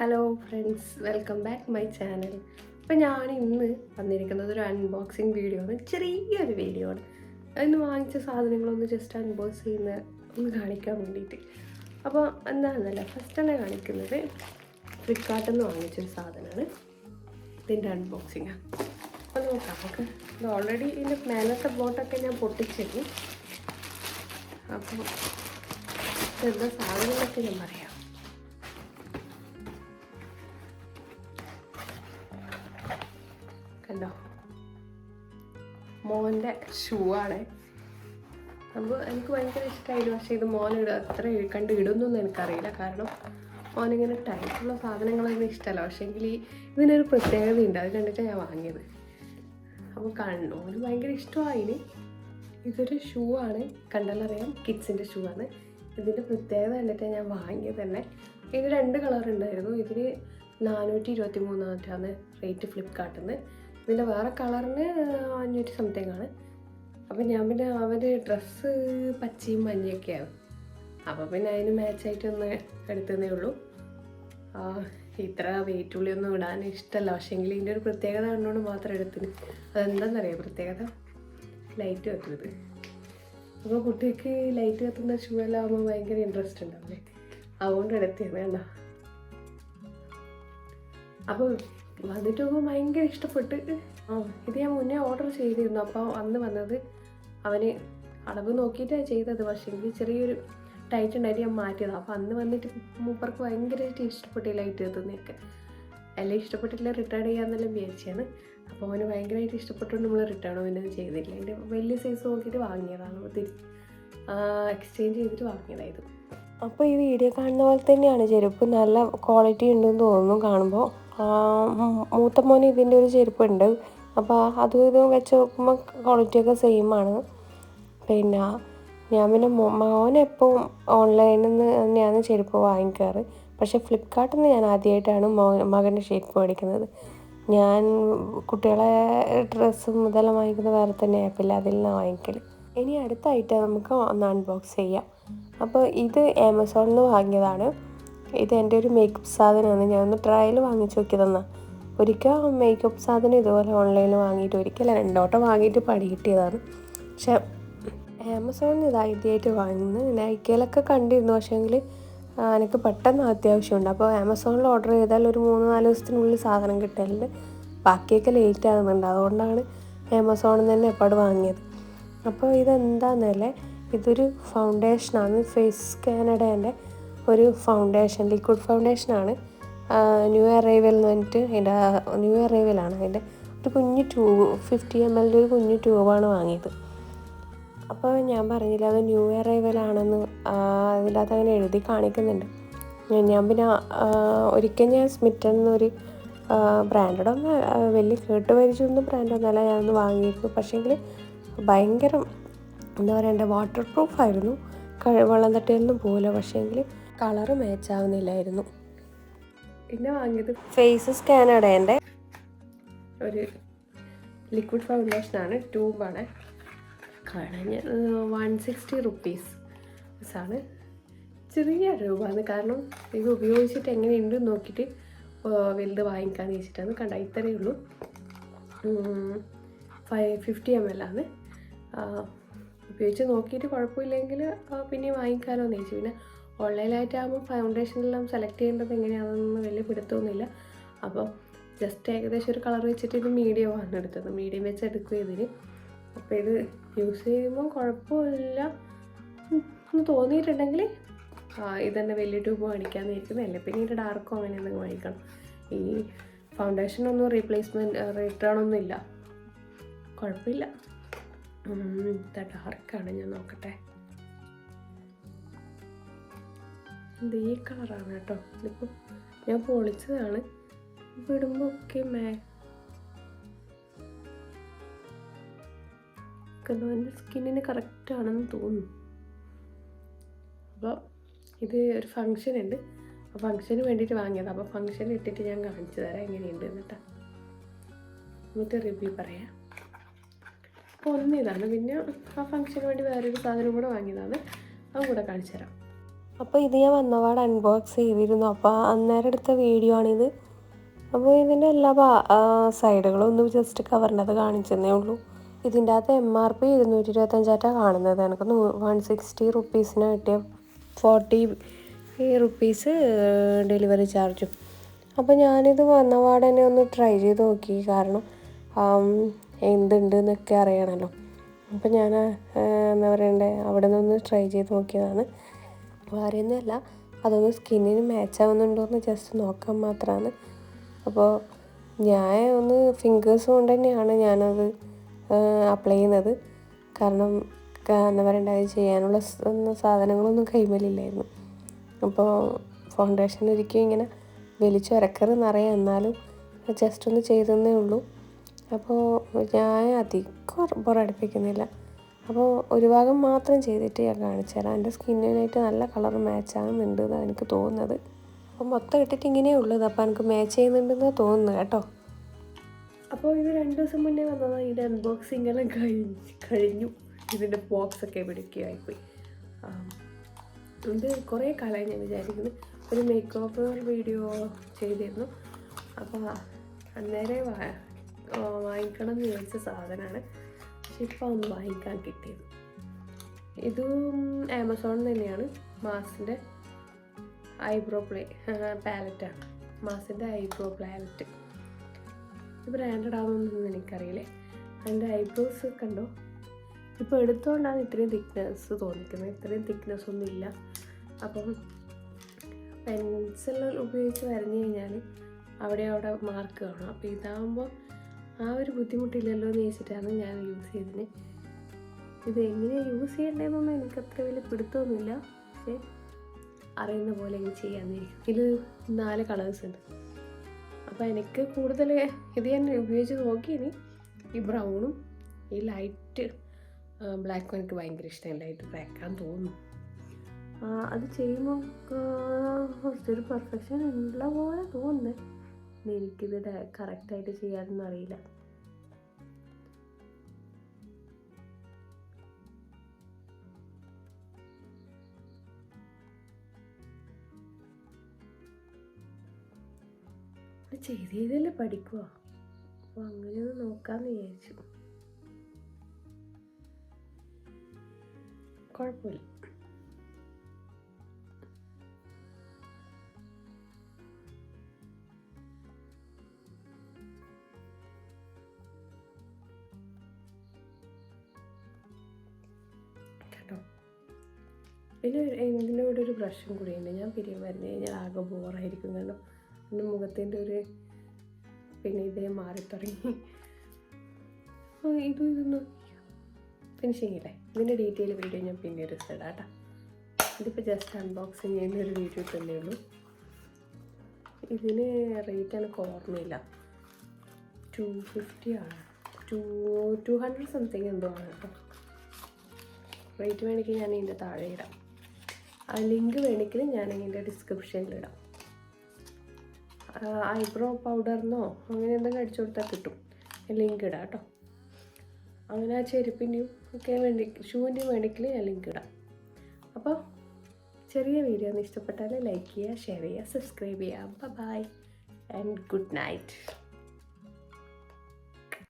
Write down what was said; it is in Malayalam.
Hello friends welcome back my channel അപ്പോൾ ഞാൻ ഇന്ന് വന്നിരിക്കുന്നത് ഒരു അൺബോക്സിങ് വീഡിയോ ആണ്. ചെറിയൊരു വീഡിയോ ആണ്. ഇന്ന് വാങ്ങിച്ച സാധനങ്ങളൊന്ന് ജസ്റ്റ് അൺബോക്സ് ചെയ്യുന്ന ഒന്ന് കാണിക്കാൻ വേണ്ടിയിട്ട്. അപ്പോൾ എന്താണെന്നല്ല ഫസ്റ്റ് തന്നെ കാണിക്കുന്നത് ഫ്ലിപ്കാർട്ടിൽ നിന്ന് വാങ്ങിച്ചൊരു സാധനമാണ് ഇതിന്റെ അൺബോക്സിങ് അപ്പോൾ നോക്കാം നമുക്ക് ഇത് ഓൾറെഡി ഇതിന്റെ മേലത്തെ ബോട്ടൊക്കെ ഞാൻ പൊട്ടിച്ചിരുന്നു. അപ്പോൾ എന്താ സാധനങ്ങളൊക്കെ ഞാൻ പറയാം. കണ്ടോ? മോന്റെ ഷൂ ആണ് അപ്പോൾ എനിക്ക് ഭയങ്കര ഇഷ്ടമായിരുന്നു പക്ഷേ ഇത് മോൻ ഇട അത്ര കണ്ട് ഇടുന്നൊന്നും എനിക്കറിയില്ല. കാരണം മോനിങ്ങനെ ടൈറ്റുള്ള സാധനങ്ങളൊന്നും ഇഷ്ടമല്ല പക്ഷേ എങ്കിൽ ഈ ഇതിനൊരു പ്രത്യേകതയുണ്ട്. അത് കണ്ടിട്ട് ഞാൻ വാങ്ങിയത്. അപ്പോൾ കണ്ടു. ഓന് ഭയങ്കര ഇഷ്ടമായിന് ഇതൊരു ഷൂ ആണ് കണ്ടാലറിയാം കിഡ്സിന്റെ ഷൂ ആണ് ഇതിന്റെ പ്രത്യേകത കണ്ടിട്ട് ഞാൻ വാങ്ങിയത് തന്നെ. ഇതിന് രണ്ട് കളർ ഉണ്ടായിരുന്നു. ഇതിന് നാനൂറ്റി ഇരുപത്തി മൂന്നാമറ്റാണ് റേറ്റ് ഫ്ലിപ്കാർട്ടിൽ നിന്ന് ഇതിന്റെ വേറെ കളറിന് അഞ്ഞൂറ്റി സംതിങ് ആണ്. അപ്പം ഞാൻ പിന്നെ അവർ ഡ്രസ്സ് പച്ചയും മഞ്ഞയൊക്കെയാണ്. അപ്പോൾ പിന്നെ അതിന് മാച്ചായിട്ടൊന്ന് എടുത്തതേ ഉള്ളൂ. ഇത്ര വെയിറ്റ് ഉള്ളിയൊന്നും ഇടാൻ ഇഷ്ടമല്ല പക്ഷേങ്കിൽ ഇതിന്റെ ഒരു പ്രത്യേകത കണ്ടുകൊണ്ട് മാത്രം എടുത്തിന്. അതെന്താണെന്നറിയാം പ്രത്യേകത? ലൈറ്റ് കത്തുന്നത്. അപ്പോൾ കുട്ടിക്ക് ലൈറ്റ് കത്തുന്ന ഷൂ എല്ലാം ആകുമ്പോൾ ഭയങ്കര ഇൻട്രസ്റ്റ് ഉണ്ടാവില്ലേ അതുകൊണ്ട് എടുത്തതാണ് കണ്ടോ അപ്പോൾ വന്നിട്ട് നോക്കുമ്പോൾ ഭയങ്കര ഇഷ്ടപ്പെട്ട്. ആ ഇത് ഞാൻ മുന്നേ ഓർഡർ ചെയ്തിരുന്നു. അപ്പോൾ അന്ന് വന്നത് അവന് അളവ് നോക്കിയിട്ടാണ് ചെയ്തത്. പക്ഷേ എനിക്ക് ചെറിയൊരു ടൈറ്റ് ഉണ്ടായിട്ട് ഞാൻ മാറ്റിയതാണ് അപ്പോൾ അന്ന് വന്നിട്ട് മൂപ്പർക്ക് ഭയങ്കരമായിട്ട് ഇഷ്ടപ്പെട്ടു ലൈറ്റ് എത്തുന്നതൊക്കെ എല്ലാം ഇഷ്ടപ്പെട്ടില്ല റിട്ടേൺ ചെയ്യാമെന്നെല്ലാം വിചാരിച്ചാണ് അപ്പോൾ അവന് ഭയങ്കരമായിട്ട് ഇഷ്ടപ്പെട്ടുകൊണ്ട് നമ്മൾ റിട്ടേൺ ഒന്നും ചെയ്തില്ല. അതിന്റെ വലിയ സൈസ് നോക്കിയിട്ട് വാങ്ങിയതാണ്. അപ്പോൾ തിരി എക്സ്ചേഞ്ച് ചെയ്തിട്ട് വാങ്ങിയതായത് അപ്പോൾ ഈ വീഡിയോ കാണുന്ന പോലെ തന്നെയാണ്. ചെരുപ്പ് നല്ല ക്വാളിറ്റി ഉണ്ടെന്ന് തോന്നുന്നു കാണുമ്പോൾ മൂത്ത മോന് ഇതിന്റെ ഒരു ചെരുപ്പുണ്ട് അപ്പോൾ അതും ഇതും വെച്ച് നോക്കുമ്പോൾ ക്വാളിറ്റിയൊക്കെ സെയിം ആണ്. പിന്നെ ഞാൻ പിന്നെ മോൻ മോനെപ്പോഴും ഓൺലൈനിൽ നിന്ന് തന്നെയാണ് ചെരുപ്പ് വാങ്ങിക്കാറ്. പക്ഷേ ഫ്ലിപ്കാർട്ടിൽ നിന്ന് ഞാൻ ആദ്യമായിട്ടാണ് മോ മകന്റെ ചെരുപ്പ് മേടിക്കുന്നത്. ഞാൻ കുട്ടികളെ ഡ്രസ്സ് ഇതെല്ലാം വാങ്ങിക്കുന്ന വേറെ തന്നെ ആപ്പില്ല അതിൽ നിന്നാണ് വാങ്ങിക്കൽ ഇനി അടുത്തായിട്ട് നമുക്ക് ഒന്ന് അൺബോക്സ് ചെയ്യാം. അപ്പോൾ ഇത് ആമസോണിൽ നിന്ന് വാങ്ങിയതാണ്. ഇത് എന്റെ ഒരു മേക്കപ്പ് സാധനമാണ്. ഞാൻ ഒന്ന് ട്രയൽ വാങ്ങിച്ച് നോക്കിയതെന്നാ. ഒരിക്കൽ മേക്കപ്പ് സാധനം ഇതുപോലെ ഓൺലൈനിൽ വാങ്ങിയിട്ട് ഒരിക്കൽ രണ്ടോട്ടം വാങ്ങിയിട്ട് പണി കിട്ടിയതാണ്. പക്ഷേ ആമസോണിൽ ഇത് ആദ്യമായിട്ട് വാങ്ങുന്നത്. നൈക്കയിലൊക്കെ കണ്ടിരുന്നു. പക്ഷേങ്കിൽ എനിക്ക് പെട്ടെന്ന് അത്യാവശ്യമുണ്ട്. അപ്പോൾ ആമസോണിൽ ഓർഡർ ചെയ്താൽ ഒരു മൂന്ന് നാല് ദിവസത്തിനുള്ളിൽ സാധനം കിട്ടലുണ്ട്. ബാക്കിയൊക്കെ ലേറ്റ് ആകുന്നുണ്ട്. അതുകൊണ്ടാണ് ആമസോണിൽ നിന്ന് തന്നെ എപ്പോഴും വാങ്ങിയത്. അപ്പോൾ ഇതെന്താണെന്നല്ലേ ഇതൊരു ഫൗണ്ടേഷനാണ് ഫേസ് കാനഡേന്റെ ഒരു ഫൗണ്ടേഷൻ ലിക്വിഡ് ഫൗണ്ടേഷനാണ് ന്യൂ അറൈവൽ എന്ന് പറഞ്ഞിട്ട് അതിന്റെ ന്യൂ അറൈവലാണ് അതിന്റെ ഒരു കുഞ്ഞു ട്യൂബ് ഫിഫ്റ്റി എം എല്ലിന്റെ ഒരു കുഞ്ഞു ട്യൂബാണ് വാങ്ങിയത്. അപ്പോൾ ഞാൻ പറഞ്ഞില്ല അത് ന്യൂ അറൈവൽ ആണെന്ന് അതിന്റെ അങ്ങനെ എഴുതി കാണിക്കുന്നുണ്ട്. ഞാൻ- പിന്നെ ഒരിക്കൽ ഞാൻ സ്മിറ്റൻ എന്നൊരു ബ്രാൻഡഡ് ഒന്ന് വലിയ കേട്ട് പരിചയമൊന്നും ബ്രാൻഡൊന്നുമല്ല ഞാനൊന്ന് വാങ്ങിയിരുന്നു. പക്ഷേങ്കിൽ ഭയങ്കര എന്താ പറയണ്ടേ വാട്ടർ പ്രൂഫ് ആയിരുന്നു. ക- വെള്ളം തട്ടിയൊന്നും പോകില്ല പക്ഷേങ്കിൽ കളറ് മാച്ച് ആവുന്നില്ലായിരുന്നു. പിന്നെ വാങ്ങിയത് ഫേസ് സ്കാൻ കാനഡേന്റെ ഒരു ലിക്വിഡ് ഫൗണ്ടേഷനാണ് ട്യൂബാണ് കളഞ്ഞ് വൺ സിക്സ്റ്റി റുപ്പീസ് ആണ്. ചെറിയ രൂപമാണ് കാരണം ഇത് ഉപയോഗിച്ചിട്ട് എങ്ങനെയുണ്ട് നോക്കിയിട്ട് വലുത് വാങ്ങിക്കാന്ന് വെച്ചിട്ടാണ് കണ്ട ഇത്രയേ ഉള്ളൂ. ഫൈവ് ഫിഫ്റ്റി എം എൽ ആണ്. ഉപയോഗിച്ച് നോക്കിയിട്ട് കുഴപ്പമില്ലെങ്കിൽ പിന്നെ വാങ്ങിക്കാനോ എന്ന് ചോദിച്ചു. പിന്നെ ഓൺലൈനായിട്ടാകുമ്പോൾ ഫൗണ്ടേഷനെല്ലാം സെലക്ട് ചെയ്യേണ്ടത് എങ്ങനെയാണെന്ന് വലിയ പിടുത്തമൊന്നുമില്ല. അപ്പോൾ ജസ്റ്റ് ഏകദേശം ഒരു കളർ വെച്ചിട്ട് ഇത് മീഡിയമാണ് എടുത്തത്. മീഡിയം വെച്ച് എടുക്കുക ഇതിന്. അപ്പോൾ ഇത് യൂസ് ചെയ്യുമ്പോൾ കുഴപ്പമില്ല. എന്ന് തോന്നിയിട്ടുണ്ടെങ്കിൽ ഇത് തന്നെ വലിയ ട്യൂബ് മേടിക്കാമെന്ന് ഇരിക്കുന്നതല്ലേ പിന്നെ ഇത് ഡാർക്കോ അങ്ങനെ എന്തെങ്കിലും മേടിക്കണം ഈ ഫൗണ്ടേഷനൊന്നും റീപ്ലേസ്മെന്റ് റിട്ടേൺ ഒന്നും ഇല്ല. കുഴപ്പമില്ല. ഡാർക്കാണ് ഞാൻ നോക്കട്ടെ. ഇത് ഈ കളറാണ് കേട്ടോ. ഇതിപ്പോൾ ഞാൻ പൊളിച്ചതാണ്. ഇടുമ്പോൾ ഒക്കെ മേ. എന്റെ സ്കിന്നിന് കറക്റ്റ് ആണെന്ന് തോന്നുന്നു. അപ്പോൾ ഇത് ഒരു ഫങ്ഷൻ ഉണ്ട്. ആ ഫങ്ഷന് വേണ്ടിയിട്ട് വാങ്ങിയത്. അപ്പോൾ ഫങ്ഷൻ ഇട്ടിട്ട് ഞാൻ കാണിച്ചു തരാം എങ്ങനെയുണ്ട് എന്നിട്ടാ എന്നിട്ട് റിവ്യൂ പറയാം. അപ്പോൾ ഒന്ന് ഇതാണ്. പിന്നെ ആ ഫങ്ഷന് വേണ്ടി വേറൊരു സാധനം കൂടെ വാങ്ങിയതാണ്. അതും കൂടെ കാണിച്ചു തരാം. അപ്പോൾ ഇത് ഞാൻ വന്നപാട് അൺബോക്സ് ചെയ്തിരുന്നു. അപ്പോൾ അന്നേരം എടുത്ത വീഡിയോ ആണിത്. അപ്പോൾ ഇതിന്റെ എല്ലാ സൈഡുകളും ഒന്ന് ജസ്റ്റ് കവറിനകത്ത് കാണിച്ചെന്നേ ഉള്ളൂ. ഇതിന്റെ അകത്ത് എം ആർ പി ഇരുന്നൂറ്റി ഇരുപത്തഞ്ചായിട്ടാണ് കാണുന്നത്. എനിക്ക് വൺ സിക്സ്റ്റി റുപ്പീസിന് കിട്ടിയ ഫോർട്ടി റുപ്പീസ് ഡെലിവറി ചാർജും അപ്പോൾ ഞാനിത് വന്നപാട് തന്നെ ഒന്ന് ട്രൈ ചെയ്ത് നോക്കി. കാരണം എന്തുണ്ട് എന്നൊക്കെ അറിയണമല്ലോ അപ്പോൾ ഞാൻ എന്താ പറയണ്ടേ അവിടെ നിന്നൊന്ന് ട്രൈ ചെയ്ത് നോക്കിയതാണ്. വേറെയൊന്നുമല്ല അതൊന്ന് സ്കിന്നിന് മാച്ച് ആവുന്നുണ്ടോ എന്ന് ജസ്റ്റ് നോക്കാൻ മാത്രമാണ് അപ്പോൾ ഞാൻ ഒന്ന് ഫിംഗേഴ്സ് കൊണ്ട് തന്നെയാണ് ഞാനത് അപ്ലൈ ചെയ്യുന്നത്. കാരണം എന്താ പറയണ്ടേ ചെയ്യാനുള്ള സാധനങ്ങളൊന്നും കൈമലില്ലായിരുന്നു. അപ്പോൾ ഫൗണ്ടേഷൻ ഒരിക്കലും ഇങ്ങനെ വലിച്ചു ഇറക്കറെന്നറിയാം എന്നാലും ജസ്റ്റ് ഒന്ന് ചെയ്തെന്നേ ഉള്ളൂ. അപ്പോൾ ഞാൻ അധികം പുറടുപ്പിക്കുന്നില്ല അപ്പോൾ ഒരു ഭാഗം മാത്രം ചെയ്തിട്ട് ഞാൻ കാണിച്ചു തരാം. എന്റെ സ്കിന്നിനായിട്ട് നല്ല കളർ മാച്ച് ആകുന്നുണ്ട് എന്നാണ് എനിക്ക് തോന്നുന്നത്. അപ്പോൾ മൊത്തം ഇട്ടിട്ട് ഇങ്ങനെ ഉള്ളത്. അപ്പോൾ എനിക്ക് മാച്ച് ചെയ്യുന്നുണ്ടെന്ന് തോന്നുന്നു കേട്ടോ. അപ്പോൾ ഇത് രണ്ട് ദിവസം മുന്നേ വന്നതാണ് ഇതിന്റെ അൺബോക്സിംഗ് എല്ലാം കഴിഞ്ഞു കഴിഞ്ഞു. ഇതിന്റെ ബോക്സ് ഒക്കെ പിടിക്കുകയായിപ്പോയി ഇത് കുറേ കാലമായി ഞാൻ വിചാരിക്കുന്നു. ഒരു മേക്ക് വീഡിയോ ചെയ്തിരുന്നു. അപ്പോൾ അന്നേരം വാങ്ങിക്കണം എന്ന് ചോദിച്ച സാധനമാണ്. ഇപ്പോൾ ഒന്ന് വാങ്ങിക്കാൻ കിട്ടിയത്. ഇതും ആമസോൺ തന്നെയാണ്. മാസിന്റെ ഐബ്രോ പ്ലേ പാലറ്റാണ് മാസിന്റെ ഐബ്രോ പാലറ്റ് ഇത് ബ്രാൻഡഡ് ആവുന്നൊന്നും എനിക്കറിയില്ലേ. അതിന്റെ ഐബ്രോസ് കണ്ടോ? ഇപ്പോൾ എടുത്തുകൊണ്ടാണ് ഇത്രയും തിക്നെസ് തോന്നിക്കുന്നത്. ഇത്രയും തിക്നെസ് ഒന്നും ഇല്ല. അപ്പം പെൻസിൽ ഉപയോഗിച്ച് വരഞ്ഞു കഴിഞ്ഞാൽ അവിടെ അവിടെ മാർക്ക് കാണും. അപ്പോൾ ഇതാകുമ്പോൾ ആ ഒരു ബുദ്ധിമുട്ടില്ലല്ലോ എന്ന് വെച്ചിട്ടാണ് ഞാൻ യൂസ് ചെയ്തത്. ഇത് എങ്ങനെയാണ് യൂസ് ചെയ്യേണ്ടതെന്നൊന്നും എനിക്ക് അത്ര വലിയ പിടുത്തമൊന്നുമില്ല. പക്ഷേ അറിയുന്ന പോലെ ഇങ്ങനെ ചെയ്യാമെന്നിരിക്കും ഇതിൽ നാല് കളേഴ്സ് ഉണ്ട്. അപ്പോൾ എനിക്ക് കൂടുതൽ ഇത് ഞാൻ ഉപയോഗിച്ച് നോക്കിയിനി. ഈ ബ്രൗണും ഈ ലൈറ്റ് ബ്ലാക്കും എനിക്ക് ഭയങ്കര ഇഷ്ടമാണ് ലൈറ്റ് ബ്ലാക്കാൻ തോന്നുന്നു. അത് ചെയ്യുമ്പോൾ കുറച്ചൊരു പെർഫെക്ഷൻ ഉള്ള പോലെ തോന്നുന്നത് ഇനി എനിക്കിത് കറക്റ്റായിട്ട് ചെയ്യാനൊന്നും അറിയില്ല. ചെയ്ത് ചെയ്തല്ലേ പഠിക്കുക അപ്പോൾ അങ്ങനെ ഒന്ന് നോക്കാമെന്ന് വിചാരിച്ചു. കുഴപ്പമില്ല. പിന്നെ ഇതിന്റെ കൂടെ ഒരു ബ്രഷും കൂടി ഉണ്ട്. ഞാൻ പിരിയം വരുന്ന കഴിഞ്ഞാൽ ആകെ ബോറായിരിക്കും കാരണം എന്റെ മുഖത്തിന്റെ ഒരു പിന്നെ ഇതേ മാറിത്തുടങ്ങി ഇതും ഇതൊന്നും ഫിനിഷിങ് ഇല്ലേ? ഇതിന്റെ ഡീറ്റെയിൽ വീഡിയോ ഞാൻ പിന്നീട് ഇടാം കേട്ടോ. ഇതിപ്പോൾ ജസ്റ്റ് അൺബോക്സിങ് ചെയ്യുന്ന ഒരു വീഡിയോ തന്നെ ഉള്ളൂ. ഇതിന് റേറ്റ് എനിക്ക് ഓർമ്മയില്ല. ടു ഫിഫ്റ്റി ആണ്. ടു ടു ഹൺഡ്രഡ് സംതിങ് എന്തോ ആണ് കേട്ടോ. റേറ്റ് വേണമെങ്കിൽ ഞാൻ ഇതിന്റെ താഴെ ഇടാം. ആ ലിങ്ക് വേണമെങ്കിൽ ഞാൻ ഇതിന്റെ ഡിസ്ക്രിപ്ഷനിലിടാം ഐബ്രോ പൗഡറിനോ അങ്ങനെ എന്തെങ്കിലും അടിച്ചു കൊടുത്താൽ കിട്ടും. ലിങ്ക് ഇടാം കേട്ടോ. അങ്ങനെ ആ ചെരുപ്പിന്റെയും ഒക്കെ വേണ്ടി ഷൂവിന്റെയും വേണമെങ്കിൽ ഞാൻ ലിങ്ക് ഇടാം. അപ്പോൾ ചെറിയ വീഡിയോ ഒന്ന് ഇഷ്ടപ്പെട്ടാൽ ലൈക്ക് ചെയ്യുക ഷെയർ ചെയ്യുക സബ്സ്ക്രൈബ് ചെയ്യുക. By and good night